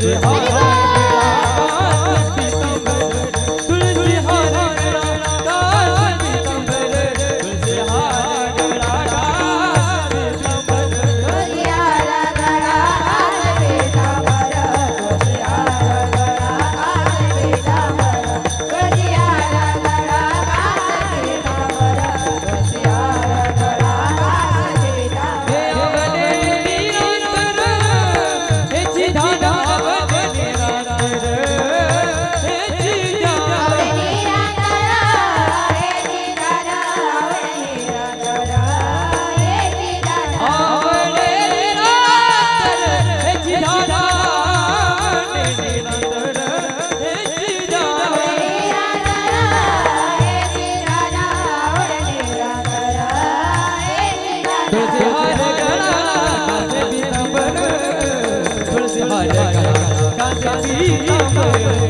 对。好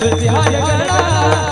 तुलसी हार गळा